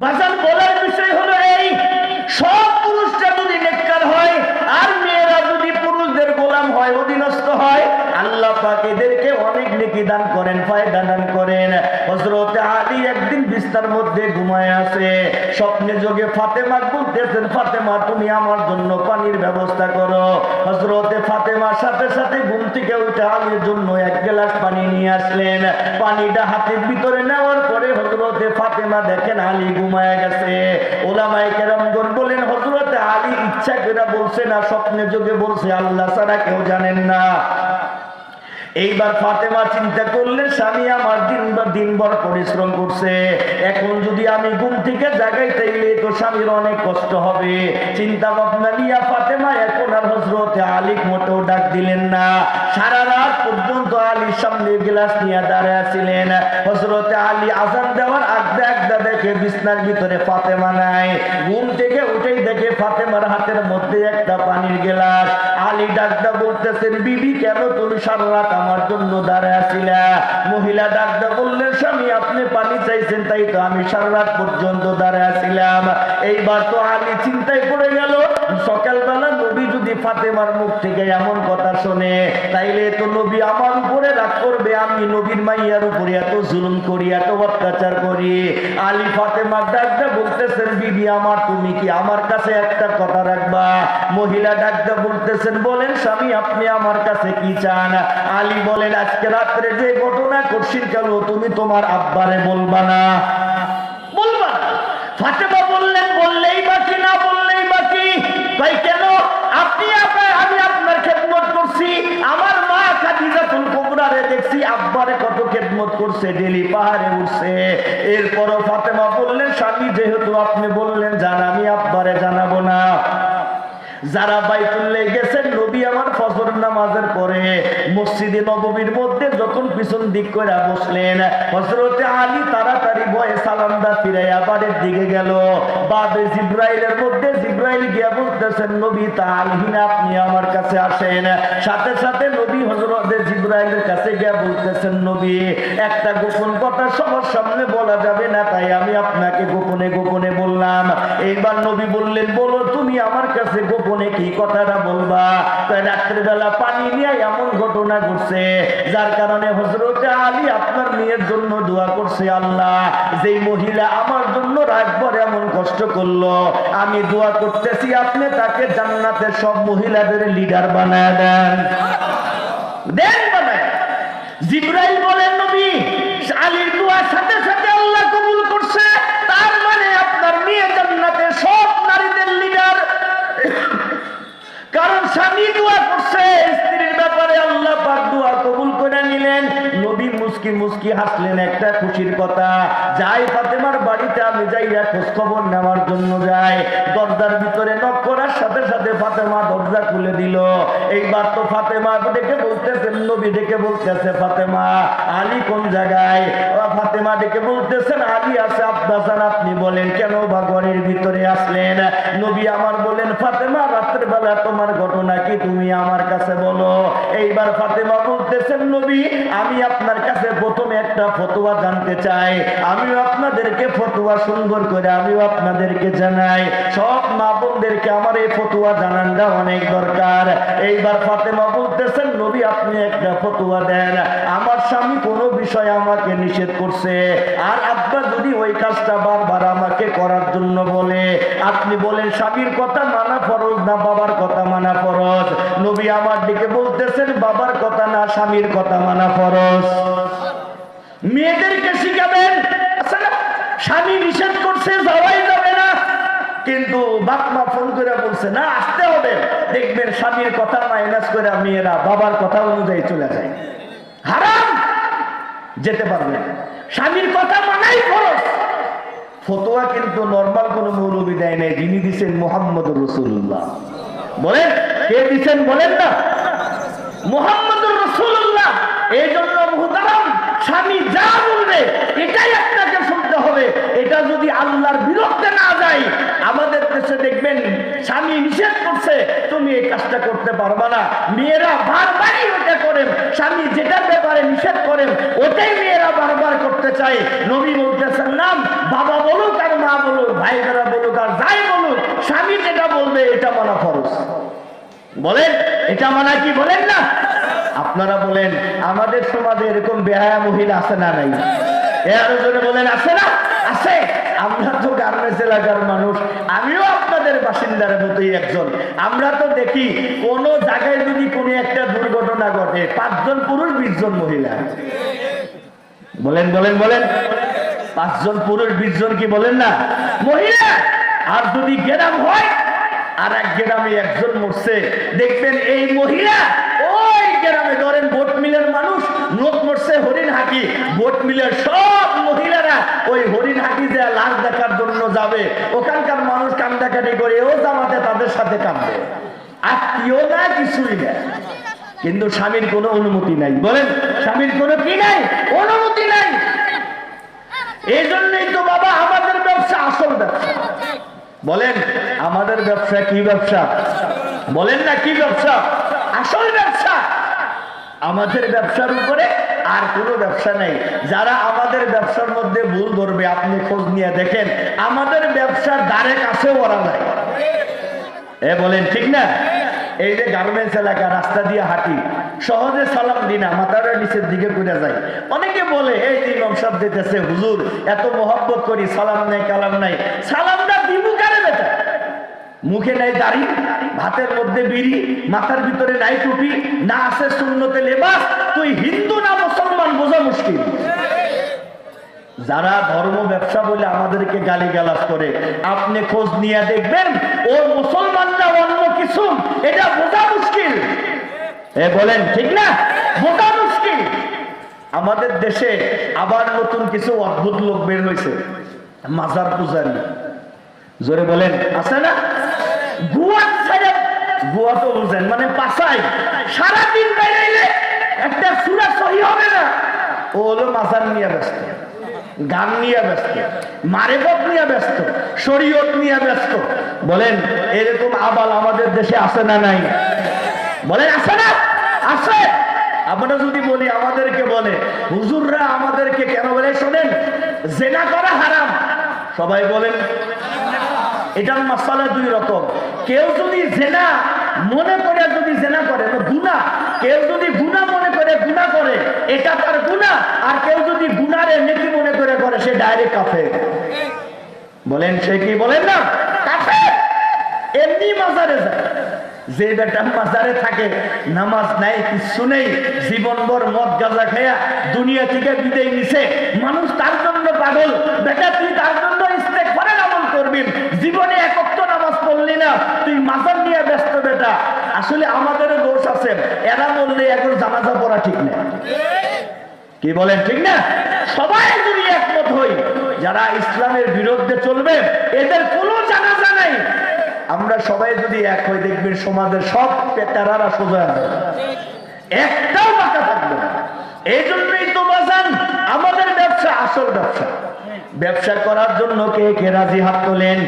বাজার বলার বিষয় হলো এই, সব পুরুষরা যদি নেককার হয়, আর মেয়েরা যদি পুরুষদের গোলাম হয়, অধীনস্থ হয়, আল্লাহ পাক এদেরকে অনেক নেকি দান করেন, ফায়দা দান করেন। একদিন বিস্তার মধ্যে ঘুমায় আছে। স্বপ্নে যোগে ফাতেমা বলতেছেন, ফাতেমা, তুমি আমার জন্য পানির ব্যবস্থা করো। হযরতে ফাতেমার সাথে সাথে ঘুম থেকে উঠে আলীর জন্য এক গ্লাস পানি নিয়ে আসলেন। পানিটা হাতের ভিতরে নেওয়ার পরে হযরতে ফাতেমা দেখেন আলী ঘুমায় গেছে। ওলামায়ে কেরামগণ বলেন, হযরতে আলী ইচ্ছা করে বলছে না, স্বপ্নে যোগে বলছে, আল্লাহ ছাড়া কেউ জানেন না। এইবার ফাতেমা চিন্তা করলে স্বামী আমার দিন বা দিনভর পরিশ্রম করছে। এখন যদি আমি ঘুম থেকে জাগাই, তাইলে তো স্বামীর অনেক কষ্ট হবে। চিন্তা ভাবনা নিয়ে ফাতেমা এখন আর হজরতে আলিক মোটেও ডাক দিলেন না। সারা রাত পর্যন্ত আলীর সামনে গ্লাস নিয়ে দাঁড়ায় ছিলেন হজরতে আলী আজান দেওয়ার আগদা আগদা দেখে বিছনার ভিতরে ফাতেমা নাই। ঘুম থেকে উঠেই দেখে ফাতেমার হাতের মধ্যে একটা পানির গ্লাস। আলী ডাকদা বলতেছেন বিবি, কেন তুমি সারা রাত আমার জন্য দাঁড়ায় আসিলে মহিলা ডাক্তার বললেন, স্বামী, আপনি পানি চাইছেন, তাই তো আমি সারা রাত পর্যন্ত দাঁড়ায় আসিলাম এইবার তো আলী চিন্তায় পড়ে গেল, সকালবেলা ফাতেমার মুখ থেকে এমন কথা শোনে, তাইলে তো নবী আমার উপরে রাগ করবে, আমি নবীর মাইয়ার উপরে এত জুলুম করি, এত অত্যাচার করি। আলী ফাতেমার ডাকদা বলতেছেন, বিবি আমার, তুমি কি আমার কাছে একটা কথা রাখবা? মহিলা ডাকদা বলতেছেন, বলেন স্বামী, আপনি আমার কাছে কি চান? আলী বলেন, আজকে রাত্রে যে ঘটনা করছিস কেন, তুমি তোমার আব্বারে বলবা না? বলবা ফাতেমা স্বামী যেহেতু আপনি বললেন জান আমি আব্বারে জানাব না। যারা বাইতুল্লে ফজর নামাজের পরে মসজিদে নববীর মধ্যে যখন পিছন দিক করে বসলেন হজরতে আলী তাড়াতাড়ি বয়ে সালামদা ফিরাইয়া বাড়ির দিকে গেল। বাবে জিব্রাইলের মধ্যে জিব্রাইল গিয়া বলতেছেন, নবী তালহীন আপনি আমার কাছে আসেন। সাথে সাথে নবী হজরতে জিব্রাইলের কাছে গিয়া বলতেছেন, নবী, একটা গোপন কথা সবার সামনে বলা যাবে না, তাই আমি আপনাকে গোপনে গোপনে বললাম। এইবার নবী বললেন, বলো, তুমি আমার কাছে গোপনে কি কথাটা বলবা? তাই রাত্রিবেলা পানি নিয়ে এমন ঘটনা ঘটছে, যার কারণে হজরত আলী আপনার মেয়ের জন্য দোয়া করছে, আল্লাহ, যেই মহিলা আমার জন্য রাতভর এমন কষ্ট করল, আমি দোয়া করতেছি, আপনি তাকে জান্নাতের সব মহিলাদের লিডার বানায় দেন। দেন বানায়। জিব্রাইল বলেন কথা। যাই ফাতেমার বাড়িতে আমি যাইয়া খোঁজ খবর নেওয়ার জন্য যাই। দরজার ভিতরে নক করার সাথে সাথে ফাতেমা দরজা খুলে দিল। এইবার তো ফাতেমা ডেকে বলতেছেন নবী ডেকে বলতেছে, ফাতেমা, আলী কোন জায়গায়? ফাতেমা ডেকে বলতেছেন, আলী আছে আব্বাসান আপনি বলেন, কেন বা ঘরের ভিতরে আসলেন? নবী আমার বলেন, ফাতেমা রাত্রের বেলা তোমার ঘটনা কি তুমি আমার কাছে বলো। এইবার ফাতেমা বলতেছেন, নবী, আমি আপনার কাছে প্রথমে একটা ফতোয়া জানতে চাই। আমিও আপনাদেরকে ফতোয়া সুন্দর করে আমিও আপনাদেরকে জানাই। সব মা বোনদেরকে আমার এই ফতোয়া জানানটা অনেক দরকার। এইবার ফাতেমা বলতেছেন, নবী, আপনি একটা ফতোয়া দেন। আমার স্বামী কোনো বিষয় আমাকে নিষেধ করছে। আর আব্বা যদি ওই কাজটা বারবার আমাকে করার জন্য বলে, আপনি বলেন, স্বামীর কথা মানা ফরজ না বাবার কথা মানা ফরজ? নবী আমার দিকে বলতেছেন, বাবার কথা না, স্বামীর কথা মানা ফরজ। মেয়েদেরকে শিখাবেন। স্বামী নিষেধ করছে, যাওয়াই যাবে না। কিন্তু বাপ মা ফোন করে বলছে, না, আসতে হবে। দেখবেন স্বামীর কথা মাইনাস করে মেয়েরা বাবার কথা অনুযায়ী চলে যায়। হারাম! যেতে পারবে স্বামীর কথা মানাই খরচ ফতোয়া কিন্তু নর্মাল কোন মৌলবি দেয় নাই, যিনি দিচ্ছেন মোহাম্মদ রসুল্লাহ বলেন, কে দিচ্ছেন বলেন না? মোহাম্মদ রসুল্লাহ এই জন্য স্বামী যা বলবে, এটাই আপনাকে শুনতে হবে। এটা যদি আল্লাহর বিরুদ্ধে না যায়, আমাদের দেশে দেখবেন স্বামী নিষেধ করছে, তুমি এই কাজটা করতে পারবা না। মেয়েরা বারবারই ওটা করেন স্বামী যেটার ব্যাপারে নিষেধ করেন ওটাই মেয়েরা বারবার করতে চায়। নবী বলতেছেন নাম বাবা বলুক আর মা বলুক, ভাই বোনা বলুক আর যাই বলুক, স্বামী যেটা বলবে, এটা মানা খরচ বলেন? এটা মানা কি বলেন না? আপনারা বলেন, আমাদের সমাজে এরকম বেহায়া মহিলা আছে না নাই? এ আরও বলেন, আছে না? আছে। আমরা তো গার্মেন্টস এলাকার মানুষ, আমিও আপনাদের বাসিন্দার মতোই একজন। আমরা তো দেখি, কোন জায়গায় যদি কোনো একটা দুর্ঘটনা ঘটে, পাঁচজন পুরুষ বিশ জন মহিলা। বলেন বলেন বলেন। পাঁচজন পুরুষ বিশ জন কি বলেন না? মহিলা! আর যদি গেরাম হয় আর এক গ্রামে একজন মরছে। দেখবেন এই মহিলা ওই গ্রামে ধরেন বোট মিলের মানুষ, লোক মরছে হরিণ হাকি বোট মিলের সব মহিলারা ওই হরিণ হাকি যে লাশ দেখার জন্য যাবে, ওখানকার মানুষ কান্দাকাটি করে, ও জামাতে তাদের সাথে কাঁদবে। আত্মীয় না কিছুই না কিন্তু স্বামীর কোনো অনুমতি নাই। বলেন, স্বামীর কোনো কি নাই? অনুমতি নাই। এই জন্যই তো বাবা আমাদের ব্যবসা আসল ব্যবসা। বলেন, আমাদের ব্যবসা কি ব্যবসা? বলেন না কি ব্যবসা? আসল ব্যবসা। আমাদের ব্যবসার উপরে আর কোনো ব্যবসা নেই। যারা আমাদের ব্যবসার মধ্যে ভুল ধরবে, আপনি খোঁজ নিয়ে দেখেন। আমাদের ব্যবসার দ্বারে কাছেও ওরা নাই। এ বলেন, ঠিক না? এই যে গার্মেন্টস এলাকা, রাস্তা দিয়ে হাঁটি, সহজে সালাম দিই না মাথাটা নিচের দিকে ঘুরে যায়। অনেকে বলে, এই যে ইমাম দিতেছে, হুজুর, এত মোহব্বত করি, সালাম নাই, কালাম নাই। সালামটা দিবু কারে বেটা মুখে নাই দাড়ি, ভাতের মধ্যে বিড়ি, মাথার ভিতরে নাই টুপি, না আছে শূন্যতে লেবাস, তুই হিন্দু না মুসলমান বোঝা মুশকিল। যারা ধর্ম ব্যবসা বলে আমাদেরকে গালি গালাজ করে, আপনি খোঁজ নিয়ে দেখবেন, ও মুসলমানরা অন্য কিছু, এটা বোঝা মুশকিল। এ বলেন, ঠিক না? বোঝা মুশকিল। আমাদের দেশে আবার নতুন কিছু অদ্ভুত লোক বের হয়েছে, মাজার পূজারি। জোরে বলেন, আছে না? গুয়া ছেড়ে তো বুঝেন মানে পাশাই সারাদিন বেড়াইলে একটা সুরা সহি হবে না। ও হলো মাজার নিয়ে ব্যস্ত, গান নিয়ে ব্যস্ত মারেবত নিয়ে ব্যস্ত, শরীয়ত নিয়ে ব্যস্ত। বলেন, এরকম আবাল আমাদের দেশে আছে না নাই? বলেন, আছে না? আছে। আমরা যদি বলি, আমাদেরকে বলে, হুজুররা আমাদেরকে কেন বলে, শোনেন, জেনা করা হারাম। সবাই বলেন, এটার মশালা দুই রকম। কেউ যদি জেনা মনে করে যদি জেনা করে গুণা কেউ যদি গুণা মনে করে গুণা করে, এটা তার গুণা আর কেউ যদি গুনারে নেকি মনে করে করে, সে ডাইরেক্ট কাফে বলেন সে কি বলেন না? কাফে এমনি মাজারে যায়। যে বেটা মাজারে থাকে, নামাজ নাই কিছু নেই, জীবনভর মদ গাঁজা খেয়া দুনিয়া থেকে বিদায় নিছে। মানুষ তার জন্য পাগল। বেটা, তুই তার জন্য ইস্তেক করে আমল করবি জীবনে একত্র নামাজ পড়লি না তুই মাজার নিয়ে ব্যস্ত বেটা আসলে আছে এরা বললে এখন জানাজা পড়া ঠিক না কি বলেন, ঠিক না? সবাই যদি একমত হই, যারা ইসলামের বিরুদ্ধে চলবে, এদের কোনো জানাজা নাই। আমরা সবাই যদি এক হই, দেখবেন সমাজের সব পেটারারা সোজা হবে একটাও বাঁকা থাকবে না। এই জন্যই তো বাজান আমাদের ব্যবসা আসল ব্যবসা। ব্যবসা করার জন্য কে কে রাজি হাত তোলেন?